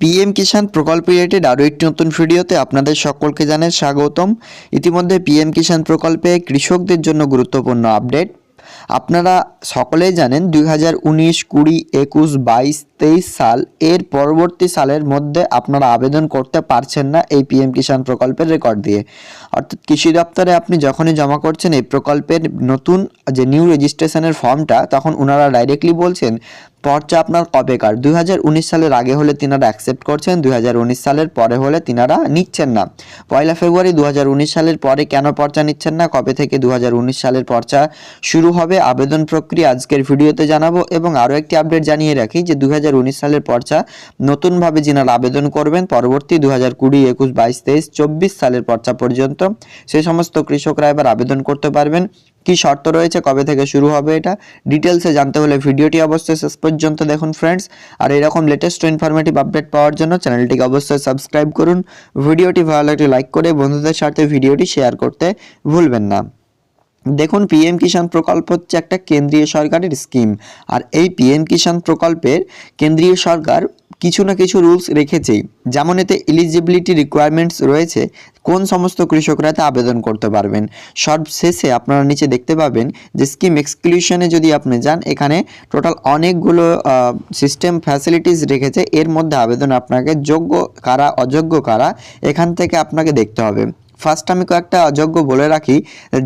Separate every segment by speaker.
Speaker 1: PM কিষাণ প্রকল্প related আরও একটি নতুন ভিডিওতে আপনাদের সকলকে জানাই স্বাগতম। ইতিমধ্যে পিএম কিষাণ প্রকল্পে কৃষকদের জন্য গুরুত্বপূর্ণ আপডেট। আপনারা সকলেই জানেন দুই হাজার উনিশ কুড়ি একুশ বাইশ সাল। এর পরবর্তী সালের মধ্যে আপনারা আবেদন করতে পারছেন না এই পিএম কিষাণ প্রকল্পের রেকর্ড দিয়ে। অর্থাৎ কৃষি দপ্তরে আপনি যখনই জমা করছেন এই প্রকল্পের নতুন যে নিউ রেজিস্ট্রেশনের ফর্মটা তখন ওনারা ডাইরেক্টলি বলছেন, পর্চা আপনার কবেকার দুই হাজার উনিশ সালের আগে হলে তিনারা অ্যাকসেপ্ট করছেন, দুই হাজার উনিশ সালের পরে হলে তিনারা নিচ্ছেন না। পয়লা ফেব্রুয়ারি দু হাজার উনিশ সালের পরে কেন পর্চা নিচ্ছেন না? কবে থেকে দু হাজার উনিশ সালের পর্চা শুরু হবে? আবেদন প্রক্রিয়া আজকের ভিডিওতে জানাব এবং আরও একটি আপডেট জানিয়ে রাখি যে দু হাজার সালের পর্চা নতুনভাবে যিনারা আবেদন করবেন পরবর্তী দু হাজার কুড়ি, একুশ, বাইশ, তেইশ, চব্বিশ সালের পর্চা পর্যন্ত। সেই সমস্ত কৃষকরা এবার আবেদন করতে পারবেন। কি শর্ত রয়েছে? কবে থেকে শুরু হবে এটা? ডিটেলসে জানতে হলে ভিডিওটি অবশ্যই শেষ পর্যন্ত দেখুন ফ্রেন্ডস আর এরকম লেটেস্ট ইনফরমেটিভ আপডেট পাওয়ার জন্য চ্যানেলটিকে অবশ্যই সাবস্ক্রাইব করুন। ভিডিওটি ভালো লাগলে লাইক করে বন্ধুদের সাথে ভিডিওটি শেয়ার করতে ভুলবেন না। দেখুন পিএম কিষাণ প্রকল্প হচ্ছে একটা কেন্দ্রীয় সরকারের স্কিম আর এই পিএম কিষাণ প্রকল্পের কেন্দ্রীয় সরকার কিছু না কিছু রুলস রেখেছেই। যেমন এতে এলিজিবিলিটি রিকোয়ারমেন্টস রয়েছে, কোন সমস্ত কৃষকরা এতে আবেদন করতে পারবেন। সর্বশেষে আপনারা নিচে দেখতে পাবেন যে স্কিম এক্সক্লুশনে যদি আপনি যান, এখানে টোটাল অনেকগুলো সিস্টেম ফ্যাসিলিটিস রেখেছে। এর মধ্যে আবেদন আপনাকে যোগ্য কারা, অযোগ্য কারা, এখান থেকে আপনাকে দেখতে হবে। ফার্স্ট আমি কয়েকটা অযোগ্য বলে রাখি।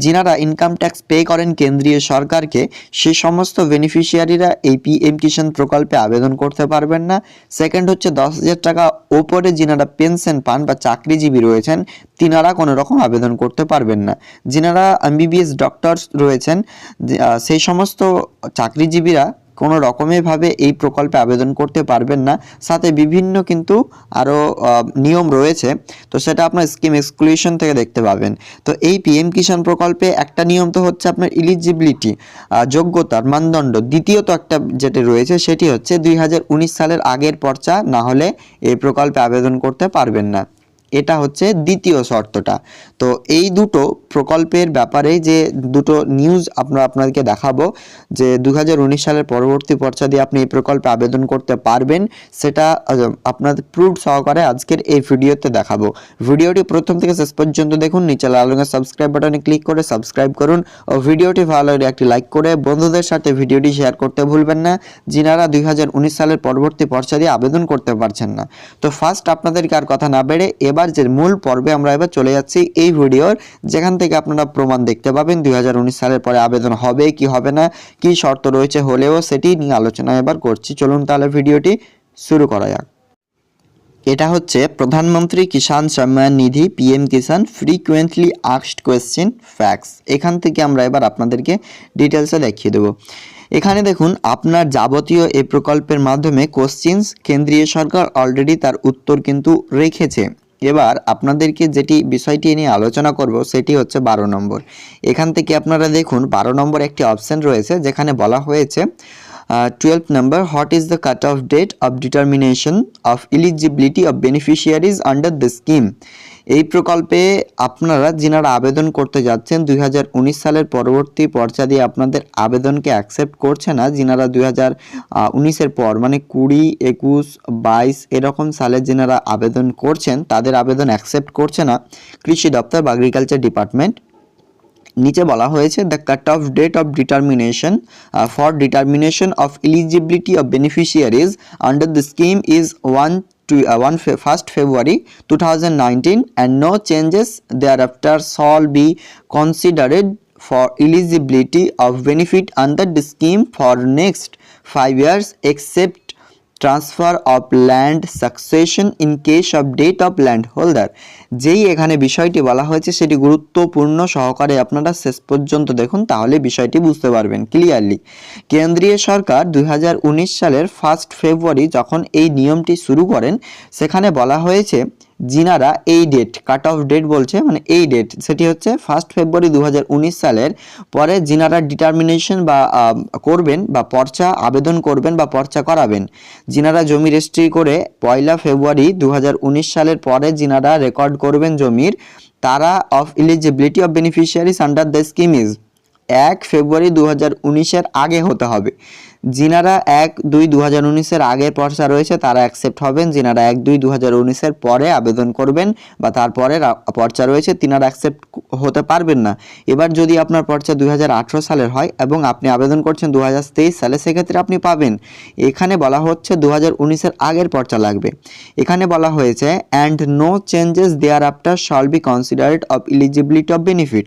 Speaker 1: যিনারা ইনকাম ট্যাক্স পে করেন কেন্দ্রীয় সরকারকে সেই সমস্ত বেনিফিশিয়ারিরা এই পিএম কিষাণ প্রকল্পে আবেদন করতে পারবেন না। সেকেন্ড হচ্ছে, দশ হাজার টাকা ওপরে যিনারা পেনশন পান বা চাকরিজীবী রয়েছেন, তিনারা কোনো রকম আবেদন করতে পারবেন না। যিনারা এমবিবিএস ডক্টরস রয়েছেন সেই সমস্ত চাকরিজীবীরা কোনো রকমেরভাবে এই প্রকল্পে আবেদন করতে পারবেন না। সাথে বিভিন্ন কিন্তু আরও নিয়ম রয়েছে। তো সেটা আপনার স্কিম এক্সক্লুশন থেকে দেখতে পাবেন। তো এই পিএম কিষাণ প্রকল্পে একটা নিয়ম তো হচ্ছে আপনার ইলিজিবিলিটি যোগ্যতার মানদণ্ড। দ্বিতীয়ত একটা যেটা রয়েছে সেটি হচ্ছে দুই হাজার উনিশ সালের আগের পর্চা, না হলে এই প্রকল্পে আবেদন করতে পারবেন না। এটা হচ্ছে দ্বিতীয় শর্তটা। তো এই দুটো প্রকল্পের ব্যাপারে যে দুটো নিউজ আমরা আপনাদেরকে দেখাবো, যে দু হাজার উনিশ সালের পরবর্তী পর্চা দিয়ে আপনি এই প্রকল্পে আবেদন করতে পারবেন, সেটা আপনাদের প্রুফ সহকারে আজকের এই ভিডিওতে দেখাবো। ভিডিওটি প্রথম থেকে শেষ পর্যন্ত দেখুন, নিচে লাল রঙের সাবস্ক্রাইব বাটনে ক্লিক করে সাবস্ক্রাইব করুন, ও ভিডিওটি ভালো লাগলে একটি লাইক করে বন্ধুদের সাথে ভিডিওটি শেয়ার করতে ভুলবেন না, যিনারা দুই হাজার উনিশ সালের পরবর্তী পর্চা দিয়ে আবেদন করতে পারছেন না। তো ফার্স্ট আপনাদেরকে আর কথা না বেড়ে, এবার যে মূল পর্বে আমরা এবার চলে যাচ্ছি এই ভিডিওর, যেখান থেকে আপনারা প্রমাণ দেখতে পাবেন দুই হাজার উনিশ সালের পরে আবেদন হবে, কি হবে না, কি শর্ত রয়েছে হলেও সেটি নিয়ে আলোচনা এবার করছি। চলুন তাহলে ভিডিওটি শুরু করা যাক। এটা হচ্ছে প্রধানমন্ত্রী কিষাণ সম্মান নিধি পিএম কিষাণ ফ্রিকুয়েন্টলি আক্সড কোয়েশ্চেন ফ্যাক্স এখান থেকে আমরা এবার আপনাদেরকে ডিটেলসে দেখিয়ে দেবো। এখানে দেখুন, আপনার যাবতীয় এই প্রকল্পের মাধ্যমে কোশ্চিনস কেন্দ্রীয় সরকার অলরেডি তার উত্তর কিন্তু রেখেছে। এবার আপনাদেরকে যেটি বিষয়টি নিয়ে আলোচনা করব সেটি হচ্ছে বারো নম্বর। এখান থেকে আপনারা দেখুন, বারো নম্বর একটি অপশান রয়েছে যেখানে বলা হয়েছে twelve number what is the cut off date of determination of eligibility of beneficiaries under the scheme এই প্রকল্পে আপনারা যিনারা আবেদন করতে যাচ্ছেন, দুই হাজার উনিশ সালের পরবর্তী পর্চা দিয়ে আপনাদের আবেদনকে অ্যাকসেপ্ট করছে না, যিনারা দুই হাজার পর মানে কুড়ি, একুশ, বাইশ এরকম সালে যিনারা আবেদন করছেন, তাদের আবেদন অ্যাকসেপ্ট করছে না। কৃষি দপ্তর বা এগ্রিকালচার ডিপার্টমেন্ট নিচে বলা হয়েছে the cut off date of determination for determination of eligibility of beneficiaries under the scheme is one to uh, 1 fe- 1st February 2019 and no changes thereafter shall be considered for eligibility of benefit under the scheme for next 5 years except transfer of land succession in case of death of land holder যেই এখানে বিষয়টি বলা হয়েছে, সেটি গুরুত্বপূর্ণ সহকারে আপনারা শেষ পর্যন্ত দেখুন, তাহলে বিষয়টি বুঝতে পারবেন ক্লিয়ারলি কেন্দ্রীয় সরকার দু হাজার উনিশ সালের ফার্স্ট ফেব্রুয়ারি যখন এই নিয়মটি শুরু করেন, সেখানে বলা হয়েছে যিনারা এই ডেট কাট অফ ডেট বলছে মানে এই ডেট সেটি হচ্ছে ফার্স্ট ফেব্রুয়ারি দু হাজার উনিশ সালের, পরে যিনারা ডিটারমিনেশন বা করবেন বা পর্চা, আবেদন করবেন বা পর্চা করাবেন, যিনারা জমি রেজিস্ট্রি করে পয়লা ফেব্রুয়ারি দু হাজার উনিশ সালের পরে যিনারা রেকর্ড করবেন জমির, তারা of eligibility of beneficiaries under the scheme is এক ফেব্রুয়ারি দু হাজার আগে হতে হবে। যিনারা এক দুই দু হাজার উনিশের আগের পর্চা রয়েছে, তারা অ্যাকসেপ্ট হবেন। যিনারা এক দুই দু হাজার উনিশের পরে আবেদন করবেন, বা তারপরে পর্চা রয়েছে, তিনারা অ্যাকসেপ্ট হতে পারবেন না। এবার যদি আপনার পর্চা দুই হাজার আঠেরো সালের হয় এবং আপনি আবেদন করছেন দু হাজার তেইশ সালে, সেক্ষেত্রে আপনি পাবেন। এখানে বলা হচ্ছে দু হাজার আগের পর্চা লাগবে। এখানে বলা হয়েছে and no changes thereafter shall be considered of eligibility of benefit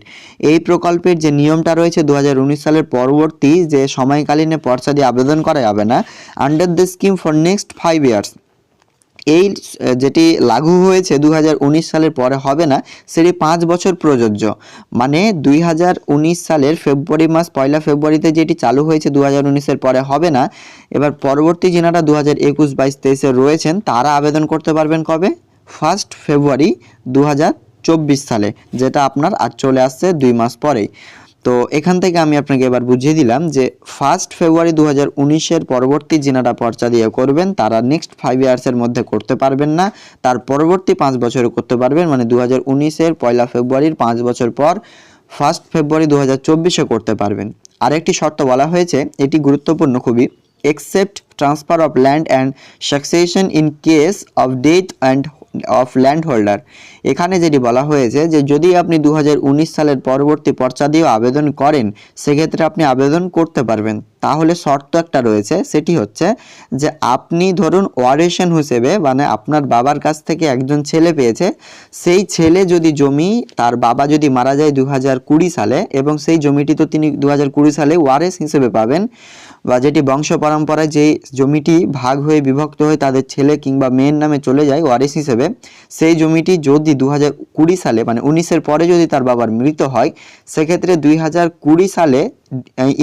Speaker 1: এই প্রকল্পের যে নিয়মটা রয়েছে দু হাজার উনিশ সালের পরবর্তী যে সময়কালীনে পর্চা দিয়ে আবেদন করা যাবে না under the scheme for next five years এই যেটি লাগু হয়েছে দু হাজার উনিশ সালের পরে হবে না, সেটি পাঁচ বছর প্রযোজ্য। মানে দুই হাজার উনিশ সালের ফেব্রুয়ারি মাস, পয়লা ফেব্রুয়ারিতে যেটি চালু হয়েছে দু হাজার পরে হবে না, এবার পরবর্তী যিনারা দু হাজার একুশ বাইশ তেইশে রয়েছেন, তারা আবেদন করতে পারবেন কবে? ফার্স্ট ফেব্রুয়ারি দু সালে, যেটা আপনার আর চলে আসছে দুই মাস পরেই। তো এখান থেকে আমি আপনাকে এবার বুঝিয়ে দিলাম যে ফার্স্ট ফেব্রুয়ারি দু হাজার পরবর্তী যিনারা পর্চা দিয়ে করবেন, তারা নেক্সট ফাইভ ইয়ার্সের মধ্যে করতে পারবেন না। তার পরবর্তী পাঁচ বছরে করতে পারবেন মানে দু হাজার পয়লা ফেব্রুয়ারির পাঁচ বছর পর ফার্স্ট ফেব্রুয়ারি দু হাজার করতে পারবেন। আরেকটি শর্ত বলা হয়েছে, এটি গুরুত্বপূর্ণ খুবই, except transfer of land and succession in case of death and of land holder এখানে যেটি বলা হয়েছে যে, যদি আপনি দু হাজার উনিশ সালের পরবর্তী পর্চা দিয়েও আবেদন করেন, সেক্ষেত্রে আপনি আবেদন করতে পারবেন। তাহলে শর্ত একটা রয়েছে, সেটি হচ্ছে যে, আপনি ধরুন ওয়ারেশন হিসেবে মানে আপনার বাবার কাছ থেকে একজন ছেলে পেয়েছে, সেই ছেলে যদি জমি, তার বাবা যদি মারা যায় দু হাজার কুড়ি সালে, এবং সেই জমিটি তো তিনি দু হাজার কুড়ি সালে ওয়ারেস হিসেবে পাবেন বা যেটি বংশ পরম্পরায় যে জমিটি ভাগ হয়ে বিভক্ত হয়ে তাদের ছেলে কিংবা মেয়ের নামে চলে যায় ওয়ারিস হিসেবে, সেই জমিটি যদি দু কুড়ি সালে মানে উনিশের পরে যদি তার বাবার মৃত হয়, সেক্ষেত্রে দুই হাজার কুড়ি সালে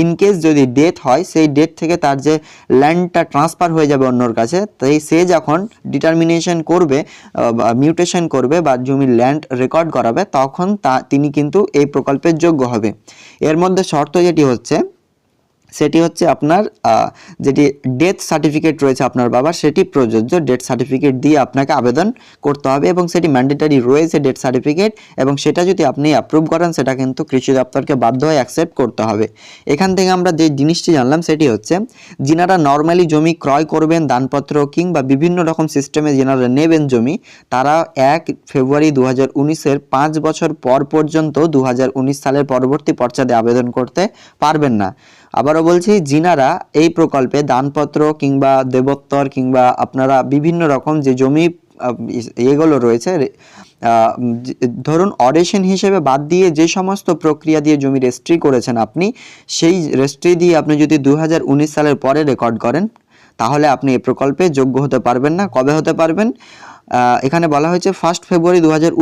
Speaker 1: ইনকেস যদি ডেথ হয়, সেই ডেট থেকে তার যে ল্যান্ডটা ট্রান্সফার হয়ে যাবে অন্যর কাছে, তাই সে যখন ডিটারমিনেশন করবে মিউটেশন করবে বা জমির ল্যান্ড রেকর্ড করাবে, তখন তা, তিনি কিন্তু এই প্রকল্পের যোগ্য হবে। এর মধ্যে শর্ত যেটি হচ্ছে সেটি হচ্ছে আপনার যেটি ডেথ সার্টিফিকেট রয়েছে আপনার বাবার, সেটি প্রযোজ্য ডেথ সার্টিফিকেট দিয়ে আপনাকে আবেদন করতে হবে এবং সেটি ম্যান্ডেটারি রয়েছে ডেথ সার্টিফিকেট এবং সেটা যদি আপনি অ্যাপ্রুভ করেন, সেটা কিন্তু কৃষি দপ্তরকে বাধ্য হয়ে অ্যাকসেপ্ট করতে হবে। এখান থেকে আমরা যে জিনিসটি জানলাম, সেটি হচ্ছে যিনারা নর্মালি জমি ক্রয় করবেন, দানপত্র কিংবা বিভিন্ন রকম সিস্টেমে যিনারা নেবেন জমি, তারা এক ফেব্রুয়ারি দু হাজার উনিশের পাঁচ বছর পর পর্যন্ত দু হাজার উনিশ সালের পরবর্তী পর্চাদে আবেদন করতে পারবেন না। আবারও বলছি, জিনারা এই প্রকল্পে দানপত্র কিংবা দেবোত্তর কিংবা আপনারা বিভিন্ন রকম যে জমি এগুলো রয়েছে ধরুন অডেশন হিসেবে বাদ দিয়ে যে সমস্ত প্রক্রিয়া দিয়ে জমি রেজিস্ট্রি করেছেন আপনি, সেই রেজিস্ট্রি দিয়ে আপনি যদি দু হাজার উনিশ সালের পরে রেকর্ড করেন, তাহলে আপনি এই প্রকল্পে যোগ্য হতে পারবেন না। কবে হতে পারবেন? এখানে বলা হয়েছে ফার্স্ট ফেব্রুয়ারি দু হাজার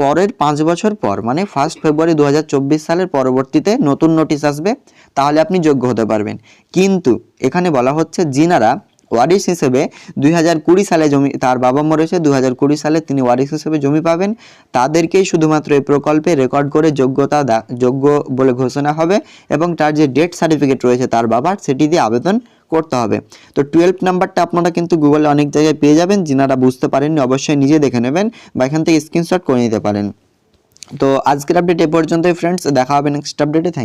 Speaker 1: পরের পাঁচ বছর পর মানে ফার্স্ট ফেব্রুয়ারি দু হাজার চব্বিশ সালের পরবর্তীতে নতুন নোটিশ আসবে, তাহলে আপনি যোগ্য হতে পারবেন। কিন্তু এখানে বলা হচ্ছে জিনারা ওয়ারিশ হিসেবে দুই হাজার কুড়ি সালে জমি, তার বাবা মরেছে দু হাজার কুড়ি সালে তিনি ওয়ারিশ হিসেবে জমি পাবেন। তাদেরকেই শুধুমাত্র এই প্রকল্পে রেকর্ড করে যোগ্যতা যোগ্য বলে ঘোষণা হবে এবং তার যে ডেথ সার্টিফিকেট রয়েছে তার বাবার, সেটি দিয়ে আবেদন করতে হবে। তো টুয়েলভ নাম্বারটা আপনারা কিন্তু গুগলে অনেক জায়গায় পেয়ে যাবেন, যিনারা বুঝতে পারেননি অবশ্যই নিজে দেখে নেবেন বা এখান থেকে স্ক্রিনশট করে নিতে পারেন। তো আজকের আপডেট এ পর্যন্তই ফ্রেন্ডস দেখা হবে নেক্সট আপডেটে থ্যাংক